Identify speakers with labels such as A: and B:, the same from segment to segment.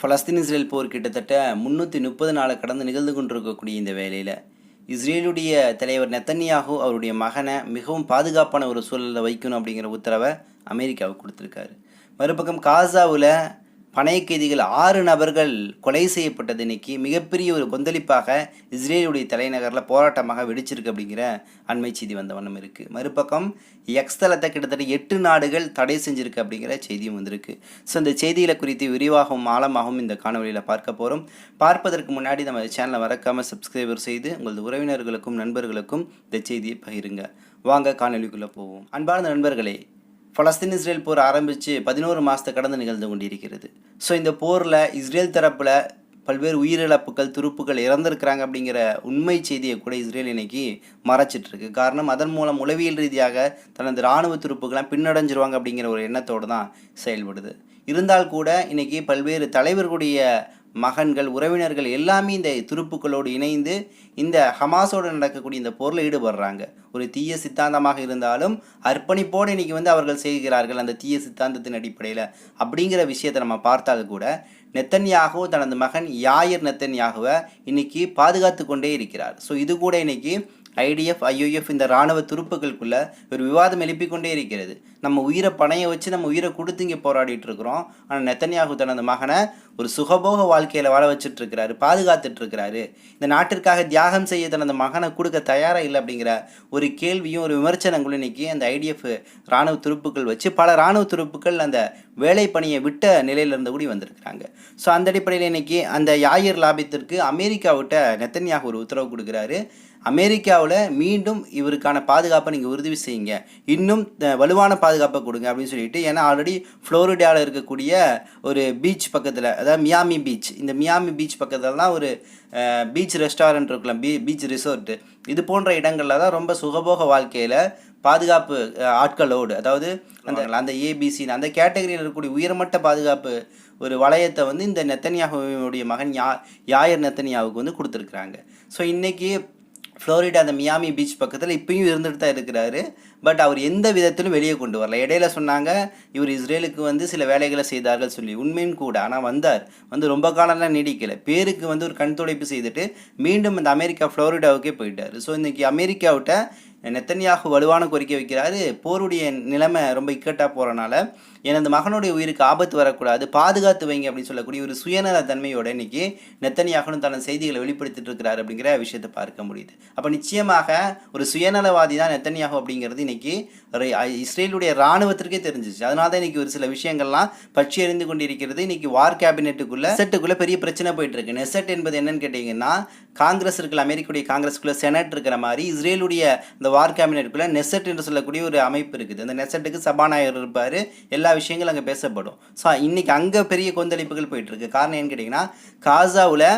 A: Palestine Israel போர் கிட்டத்தட்ட முந்நூற்றி முப்பது நாளை கடந்து நிகழ்ந்து கொண்டிருக்கக்கூடிய இந்த வேலையில் இஸ்ரேலுடைய தலைவர் நெத்தன்யாகு அவருடைய மகனை மிகவும் பாதுகாப்பான ஒரு சூழலில் வைக்கணும் அப்படிங்கிற உத்தரவை அமெரிக்காவுக்கு கொடுத்துருக்காரு. மறுபக்கம் காசாவில் பணைய கைதிகள் ஆறு நபர்கள் கொலை செய்யப்பட்டது இன்னைக்கு மிகப்பெரிய ஒரு கொந்தளிப்பாக இஸ்ரேலுடைய தலைநகரில் போராட்டமாக வெடிச்சிருக்கு அப்படிங்கிற அண்மை செய்தி வந்த வண்ணம் இருக்குது மறுபக்கம் எக்ஸ் தளத்தை கிட்டத்தட்ட எட்டு நாடுகள் தடை செஞ்சிருக்கு அப்படிங்கிற செய்தியும் வந்திருக்கு. ஸோ இந்த செய்திகளை குறித்து விரிவாகவும் ஆழமாகவும் இந்த காணொலியில் பார்க்க போகிறோம் பார்ப்பதற்கு முன்னாடி நம்ம சேனலை மறக்காமல் சப்ஸ்கிரைபர் செய்து உங்களது உறவினர்களுக்கும் நண்பர்களுக்கும் இந்த செய்தியை பகிருங்க. வாங்க காணொலிக்குள்ளே போவோம். அன்பார்ந்த நண்பர்களே பலஸ்தீன் இஸ்ரேல் போர் ஆரம்பித்து பதினோரு மாதத்தை கடந்து நிகழ்ந்து கொண்டிருக்கிறது. ஸோ இந்த போரில் இஸ்ரேல் தரப்பில் பல்வேறு உயிரிழப்புகள் துருப்புகள் இறந்திருக்கிறாங்க அப்படிங்கிற உண்மை செய்தியை கூட இஸ்ரேல் இன்னைக்கு மறைச்சிட்ருக்கு காரணம் அதன் மூலம் உளவியல் ரீதியாக தனது இராணுவ துருப்புகள்லாம் பின்னடைஞ்சிருவாங்க அப்படிங்கிற ஒரு எண்ணத்தோடு தான் செயல்படுது. இருந்தால் கூட இன்னைக்கு பல்வேறு தலைவர்களுடைய மகன்கள் உறவினர்கள் எல்லாமே இந்த துருப்புக்களோடு இணைந்து இந்த ஹமாஸோடு நடக்கக்கூடிய இந்த போரில் ஈடுபடுறாங்க. ஒரு தீய சித்தாந்தமாக இருந்தாலும் அர்ப்பணிப்போடு இன்னைக்கு வந்து அவர்கள் செய்கிறார்கள் அந்த தீய சித்தாந்தத்தின் அடிப்படையில் அப்படிங்கிற விஷயத்தை நம்ம பார்த்தால் கூட நெத்தன்யாகு தனது மகன் யாயர் நெத்தன்யாகுவை இன்னைக்கு பாதுகாத்து கொண்டே இருக்கிறார். ஸோ இது கூட இன்னைக்கு ஐடிஎஃப் ஐஓஎஃப் இந்த இராணுவ துருப்புகளுக்குள்ளே ஒரு விவாதம் எழுப்பிக்கொண்டே இருக்கிறது. நம்ம உயிரை பணைய வச்சு நம்ம உயிரை கொடுத்து இங்கே போராடிட்டு இருக்கிறோம். ஆனால் நெத்தன்யாகு தனது மகனை ஒரு சுகபோக வாழ்க்கையில் வாழ வச்சுட்டு இருக்கிறாரு பாதுகாத்துட்டு இருக்கிறாரு. இந்த நாட்டிற்காக தியாகம் செய்ய தனது மகனை கொடுக்க தயாராக இல்லை அப்படிங்கிற ஒரு ஒரு கேள்வியும் ஒரு விமர்சனங்களும் இன்னைக்கு அந்த ஐடிஎஃப் இராணுவ துருப்புகள் வச்சு பல இராணுவ துருப்புகள் அந்த வேலை பணியை விட்ட நிலையிலிருந்து கூடி வந்திருக்கிறாங்க. ஸோ அந்த அடிப்படையில் இன்னைக்கு அந்த யாயர் லாபத்திற்கு அமெரிக்காவிட்ட நெத்தன்யாக ஒரு உத்தரவு கொடுக்குறாரு. அமெரிக்காவில் மீண்டும் இவருக்கான பாதுகாப்பை நீங்கள் உறுதி செய்யுங்க. இன்னும் வலுவான பாதுகாப்பை கொடுங்க அப்படின்னு சொல்லிட்டு ஏன்னா ஆல்ரெடி ஃப்ளோரிடாவில் இருக்கக்கூடிய ஒரு பீச் பக்கத்தில் அதாவது மியாமி பீச் இந்த மியாமி பீச் பக்கத்தில் தான் ஒரு பீச் ரெஸ்டாரண்ட் இருக்கலாம் பீ பீச் ரிசார்ட்டு இது போன்ற இடங்களில் தான் ரொம்ப சுகபோக வாழ்க்கையில் பாதுகாப்பு ஆட்களோடு அதாவது அந்த அந்த ஏபிசி அந்த கேட்டகரியில் இருக்கக்கூடிய உயர்மட்ட பாதுகாப்பு ஒரு வளையத்தை வந்து இந்த நெத்தனியாவுடைய மகன் யா யாயர் நெத்தனியாவுக்கு வந்து கொடுத்துருக்குறாங்க. ஸோ இன்றைக்கி ஃப்ளோரிடா அந்த மியாமி பீச் பக்கத்தில் இப்பயும் இருந்துட்டு தான் இருக்கிறாரு. பட் அவர் எந்த விதத்திலும் வெளியே கொண்டு வரல. இடையில சொன்னாங்க இவர் இஸ்ரேலுக்கு வந்து சில வேலைகளை செய்தார்கள் சொல்லி. உண்மையும் கூட ஆனால் வந்தார். வந்து ரொம்ப காலம்லாம் நீடிக்கலை. பேருக்கு வந்து ஒரு கண் துடைப்பு செய்துட்டு மீண்டும் அந்த அமெரிக்கா ஃப்ளோரிடாவுக்கே போயிட்டார். ஸோ இன்றைக்கி அமெரிக்காவிட்ட நெத்தன்யாகு வலுவான கோரிக்கை வைக்கிறாரு. போருடைய நிலைமை ரொம்ப இக்கட்டாக போகிறனால எனது மகனுடைய உயிருக்கு ஆபத்து வரக்கூடாது பாதுகாத்து வைங்க அப்படின்னு சொல்லக்கூடிய ஒரு சுயநல தன்மையோட இன்னைக்கு நெத்தனியாகனும் தனது செய்திகளை வெளிப்படுத்திட்டு இருக்கிறார் அப்படிங்கிற விஷயத்தை பார்க்க முடியுது. அப்போ நிச்சயமாக ஒரு சுயநலவாதி தான் நெத்தனியாகும் அப்படிங்கிறது இன்னைக்கு ஒரு இஸ்ரேலுடைய இராணுவத்திற்கே தெரிஞ்சிச்சு. அதனால தான் இன்னைக்கு ஒரு சில விஷயங்கள்லாம் பற்றி எறிந்து கொண்டிருக்கிறது. இன்னைக்கு வார் கேபினெட்டுக்குள்ள செட்டுக்குள்ள பெரிய பிரச்சனை போயிட்டு இருக்கு நெசட் என்பது என்னன்னு கேட்டீங்கன்னா காங்கிரஸ் இருக்குல்ல அமெரிக்காவுடைய காங்கிரஸ்க்குள்ள செனட் இருக்கிற மாதிரி இஸ்ரேலுடைய இந்த வார் கேபினெட்டுக்குள்ள நெசட் என்று சொல்லக்கூடிய ஒரு அமைப்பு இருக்குது. அந்த நெசட்டுக்கு சபாநாயகர் இருப்பார். எல்லா விஷயங்களும் அங்கே பேசப்படும். ஸோ இன்றைக்கி அங்கே பெரிய கொந்தளிப்புகள் போயிட்டுருக்கு காரணம் என்னன்னு கேட்டிங்கன்னா காசாவில்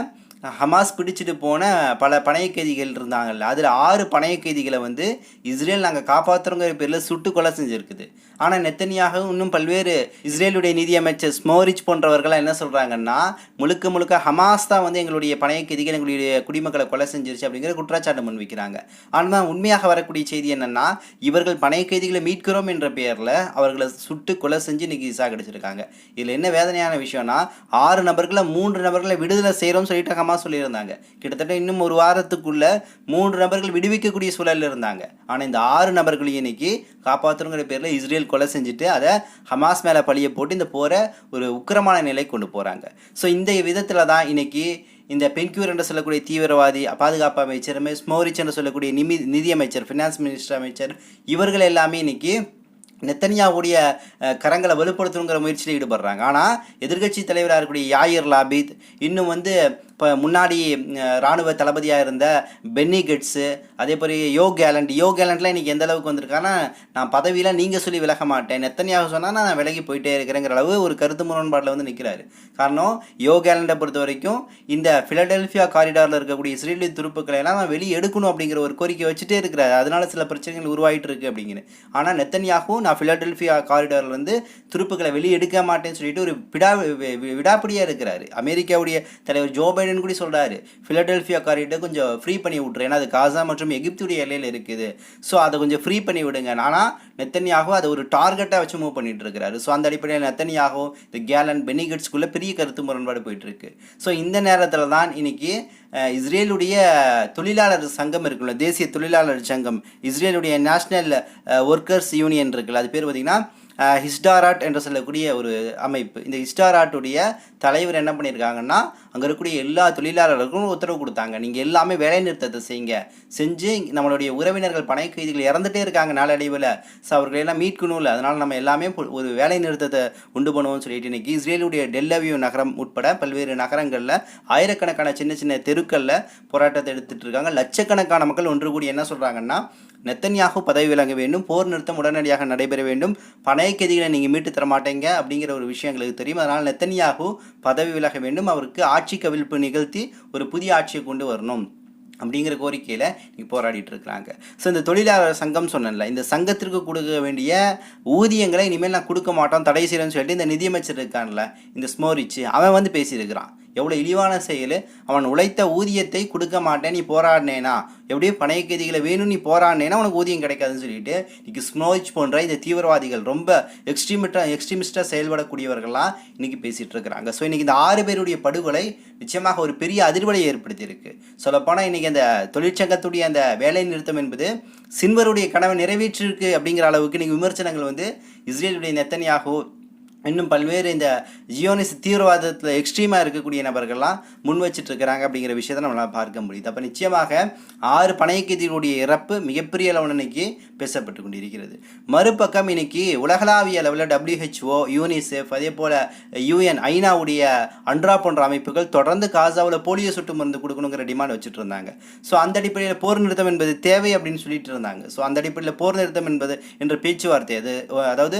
A: ஹமாஸ் பிடிச்சிட்டு போன பல பணைய கைதிகள் இருந்தாங்கல்ல அதில் ஆறு பணைய கைதிகளை வந்து இஸ்ரேல் நாங்கள் காப்பாற்றுறோங்கிற பேரில் சுட்டு கொலை செஞ்சுருக்குது. ஆனால் நெத்தனியாக இன்னும் பல்வேறு இஸ்ரேலுடைய நிதியமைச்சர் ஸ்மோரிச் போன்றவர்கள்லாம் என்ன சொல்கிறாங்கன்னா முழுக்க முழுக்க ஹமாஸ் தான் வந்து எங்களுடைய பணைய கைதிகள் எங்களுடைய குடிமக்களை கொலை செஞ்சிருச்சு அப்படிங்கிற குற்றச்சாட்டு முன்வைக்கிறாங்க. ஆனால் உண்மையாக வரக்கூடிய செய்தி என்னென்னா இவர்கள் பணைய கைதிகளை மீட்கிறோம் என்ற பெயரில் அவர்களை சுட்டு கொலை செஞ்சு இன்னைக்கு சாகடிச்சிருக்காங்க இதில் என்ன வேதனையான விஷயம்னா ஆறு நபர்களை மூன்று நபர்களை விடுதலை செய்கிறோம் சொல்லிட்டு ஹமாஸ் சொல்லியிருந்தாங்க. கிட்டத்தட்ட இன்னும் ஒரு வாரத்துக்குள்ள மூன்று நபர்கள் விடுவிக்கக்கூடிய சூழலில் இருந்தாங்க. ஆனால் இந்த ஆறு நபர்களையும் இன்னைக்கு காப்பாற்றுங்கிற பேரில் இஸ்ரேல் கொலை செஞ்சுட்டு அதை ஹமாஸ் மேலே பழிய போட்டு இந்த போரை ஒரு உக்கிரமான நிலை கொண்டு போகிறாங்க ஸோ இந்த விதத்தில் தான் இன்னைக்கு இந்த பென்க்யூர் என்று சொல்லக்கூடிய தீவிரவாதி பாதுகாப்பு அமைச்சர் ஸ்மோரிச் என்று சொல்லக்கூடிய நிமி நிதியமைச்சர் ஃபினான்ஸ் மினிஸ்டர் அமைச்சர் இவர்கள் எல்லாமே இன்னைக்கு நெத்தனியாவுடைய கரங்களை வலுப்படுத்தணுங்கிற முயற்சியில் ஈடுபடுறாங்க. ஆனால் எதிர்கட்சி தலைவராக இருக்கக்கூடிய யாயிர் லாபித் இன்னும் வந்து இப்போ முன்னாடி ராணுவ தளபதியாக இருந்த பென்னி கெட்ஸு அதே மாதிரி யோ கேலண்ட். யோ கேலண்ட்லாம் இன்றைக்கி எந்த அளவுக்கு வந்திருக்காங்கன்னா நான் பதவியில் நீங்கள் சொல்லி விலக மாட்டேன். நெத்தனியாக சொன்னால் நான் விலகி போயிட்டே இருக்கிறேங்கிற அளவு ஒரு கருத்து முரண்பாட்டில் வந்து நிற்கிறாரு காரணம் யோ கேலண்டை பொறுத்த வரைக்கும் இந்த ஃபிலடெல்ஃபியா காரிடாரில் இருக்கக்கூடிய இஸ்ரேலி துருப்புக்களை எல்லாம் நான் வெளியே எடுக்கணும் அப்படிங்கிற ஒரு கோரிக்கை வச்சுட்டே இருக்கிறாரு. அதனால சில பிரச்சனைகள் உருவாகிட்டு இருக்கு அப்படிங்கிற. ஆனால் நெத்தனியாகவும் நான் ஃபிலடெல்ஃபியா காரிடார்லேருந்து துருப்புக்களை வெளியே எடுக்க மாட்டேன்னு சொல்லிட்டு ஒரு விடா விடாப்படியாக இருக்கிறாரு. அமெரிக்காவுடைய தலைவர் ஜோ பைடன் கூட சொல்கிறாரு ஃபிலடெல்ஃபியா காரிட்ட கொஞ்சம் ஃப்ரீ பண்ணி விட்ரு ஏன்னா அது காசா மற்றும் எகிப்துடைய எல்லையில் இருக்குது. ஸோ அதை கொஞ்சம் ஃப்ரீ பண்ணி விடுங்க. ஆனால் நெத்தனியாகவும் அதை ஒரு டார்கெட்டாக வச்சு மூவ் பண்ணிட்டு இருக்கிறாரு. ஸோ அந்த அடிப்படையில் நெத்தனியாகவும் இந்த கேலன் பெனிகட்ஸ்குள்ளே பெரிய கருத்து முரண்பாடு போயிட்டுருக்கு ஸோ இந்த நேரத்தில் தான் இன்னைக்கு இஸ்ரேலுடைய தொழிலாளர் சங்கம் இருக்குல்ல தேசிய தொழிலாளர் சங்கம் இஸ்ரேலுடைய நேஷ்னல் ஒர்க்கர்ஸ் யூனியன் இருக்குல்ல அது பேர் பார்த்தீங்கன்னா ஹிஸ்டாராட் என்று சொல்லக்கூடிய ஒரு அமைப்பு. இந்த ஹிஸ்டாராட்டுடைய தலைவர் என்ன பண்ணியிருக்காங்கன்னா அங்கே இருக்கக்கூடிய எல்லா தொழிலாளர்களுக்கும் உத்தரவு கொடுத்தாங்க. நீங்கள் எல்லாமே வேலை நிறுத்தத்தை செய்யுங்க. செஞ்சு நம்மளுடைய உறவினர்கள் பனை கைதிகள் இறந்துட்டே இருக்காங்க நாளடைவில். ஸோ அவர்களை எல்லாம் மீட்கணும்ல. அதனால் நம்ம எல்லாமே பொ- ஒரு வேலை நிறுத்தத்தை உண்டு பண்ணுவோம்னு சொல்லிட்டு இன்னைக்கு இஸ்ரேலுடைய டெல்லவியூ நகரம் உட்பட பல்வேறு நகரங்களில் ஆயிரக்கணக்கான சின்ன சின்ன தெருக்களில் போராட்டத்தை எடுத்துகிட்டு இருக்காங்க. லட்சக்கணக்கான மக்கள் ஒன்று கூடி என்ன சொல்கிறாங்கன்னா நெத்தன்யாகு பதவி விலக வேண்டும் போர் நிறுத்தம் உடனடியாக நடைபெற வேண்டும். பணைய கைதிகளை நீங்கள் மீட்டு தரமாட்டேங்க அப்படிங்கிற ஒரு விஷயம் எங்களுக்கு தெரியும். அதனால் நெத்தன்யாகு பதவி விலக வேண்டும். அவருக்கு ஆட்சி கவிழ்ப்பு நிகழ்த்தி ஒரு புதிய ஆட்சியை கொண்டு வரணும் அப்படிங்கிற கோரிக்கையில் இன்னைக்கு போராடிட்டு இருக்கிறாங்க. ஸோ இந்த தொழிலாளர் சங்கம் சொன்னேன்ல இந்த சங்கத்திற்கு கொடுக்க வேண்டிய ஊதியங்களை இனிமேல் நான் கொடுக்க மாட்டோம் தடை செய்கிறேன்னு சொல்லிட்டு இந்த நிதியமைச்சர் இருக்கான்ல இந்த ஸ்மோரிச்சு அவன் வந்து பேசியிருக்கிறான். எவ்வளோ இழிவான செயல்? அவன் உழைத்த ஊதியத்தை கொடுக்க மாட்டேன் நீ போராடினேனா? எப்படியும் பணைய கைதிகளை வேணும் நீ போராடினேன்னா உனக்கு ஊதியம் கிடைக்காதுன்னு சொல்லிட்டு இன்னைக்கு ஸ்மோரிச் போன்ற இந்த தீவிரவாதிகள் ரொம்ப எக்ஸ்ட்ரீமிட்டா எக்ஸ்ட்ரீமிஸ்டாக செயல்படக்கூடியவர்கள்லாம் இன்னைக்கு பேசிகிட்டு இருக்கிறாங்க. ஸோ இன்னைக்கு இந்த ஆறு பேருடைய படுகொலை நிச்சயமாக ஒரு பெரிய அதிர்வலை ஏற்படுத்தியிருக்கு. சொல்லப்போனால் இன்றைக்கி அந்த தொழிற்சங்கத்துடைய அந்த வேலை நிறுத்தம் என்பது சின்வருடைய கனவை நிறைவேற்றிருக்கு அப்படிங்கிற அளவுக்கு இன்றைக்கி விமர்சனங்கள் வந்து இஸ்ரேலுடைய நெத்தனியாகவோ இன்னும் பல்வேறு இந்த ஜியோனிஸ் தீவிரவாதத்தில் எக்ஸ்ட்ரீமாக இருக்கக்கூடிய நபர்கள்லாம் முன் வச்சுட்டு இருக்கிறாங்க அப்படிங்கிற விஷயத்தை நம்மளால் பார்க்க முடியுது. அப்போ நிச்சயமாக ஆறு பணையக்கைதிகளுடைய இறப்பு மிகப்பெரிய அளவில் இன்னைக்கு பேசப்பட்டு கொண்டிருக்கிறது. மறுபக்கம் இன்னைக்கு உலகளாவிய அளவில் டபிள்யூஹெச்ஓ யூனிசெஃப் அதே போல் யூஎன் ஐநாவுடைய அன்ட்ரா போன்ற அமைப்புகள் தொடர்ந்து காசாவில் போலியோ சொட்டு மருந்து கொடுக்கணுங்கிற டிமாண்ட் வச்சுட்டு இருந்தாங்க ஸோ அந்த அடிப்படையில் போர் நிறுத்தம் என்பது தேவை அப்படின்னு சொல்லிட்டு இருந்தாங்க ஸோ அந்த அடிப்படையில் போர் நிறுத்தம் என்பது என்ற பேச்சுவார்த்தை அது அதாவது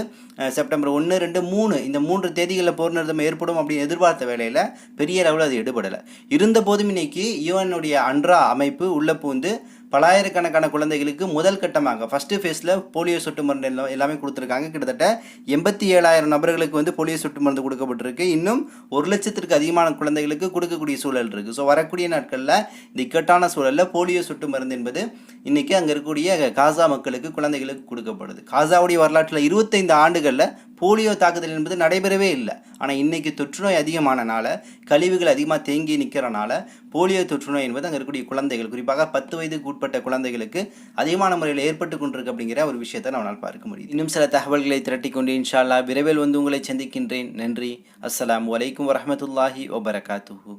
A: செப்டம்பர் ஒன்று ரெண்டு மூணு. இந்த மூன்று தேதிகளில் போர் நிறுத்தம் ஏற்படும் அப்படின்னு எதிர்பார்த்த வேலையில் பெரிய அளவில் அது எடுபடலை. இருந்த போதும் இன்னைக்கு யுஎனுடைய அன்றா அமைப்பு உள்ளே பூந்து பலாயிரக்கணக்கான குழந்தைகளுக்கு முதல் கட்டமாக ஃபஸ்ட்டு ஃபேஸில் போலியோ சொட்டு மருந்து எல்லாம் எல்லாமே கொடுத்துருக்காங்க. கிட்டத்தட்ட எண்பத்தி ஏழாயிரம் நபர்களுக்கு வந்து போலியோ சொட்டு மருந்து கொடுக்கப்பட்டிருக்கு. இன்னும் ஒரு லட்சத்திற்கு அதிகமான குழந்தைகளுக்கு கொடுக்கக்கூடிய சூழல் இருக்குது ஸோ வரக்கூடிய நாட்களில் இந்த இக்கட்டான சூழலில் போலியோ சொட்டு மருந்து என்பது இன்றைக்கி அங்கே இருக்கக்கூடிய காசா மக்களுக்கு குழந்தைகளுக்கு கொடுக்கப்படுது. காசாவுடைய வரலாற்றில் இருபத்தைந்து ஆண்டுகளில் போலியோ தாக்குதல் என்பது நடைபெறவே இல்லை. ஆனால் இன்னைக்கு தொற்றுநோய் அதிகமானனால கழிவுகள் அதிகமாக தேங்கி நிற்கிறனால போலியோ தொற்றுநோய் என்பது அங்கே இருக்கக்கூடிய குழந்தைகள் குறிப்பாக பத்து வயதுக்கு உட்பட்ட குழந்தைகளுக்கு அதிகமான முறையில் ஏற்பட்டு கொண்டிருக்கு அப்படிங்கிற ஒரு விஷயத்தை நம்மளால் பார்க்க முடியும் இன்னும் சில தகவல்களை திரட்டி கொண்டு இன்ஷால்லா விரைவில் வந்து உங்களை சந்திக்கின்றேன். நன்றி. அஸ்லாம் அலைக்கும் வரமத்துல்லாஹி வபரகாத்துஹு.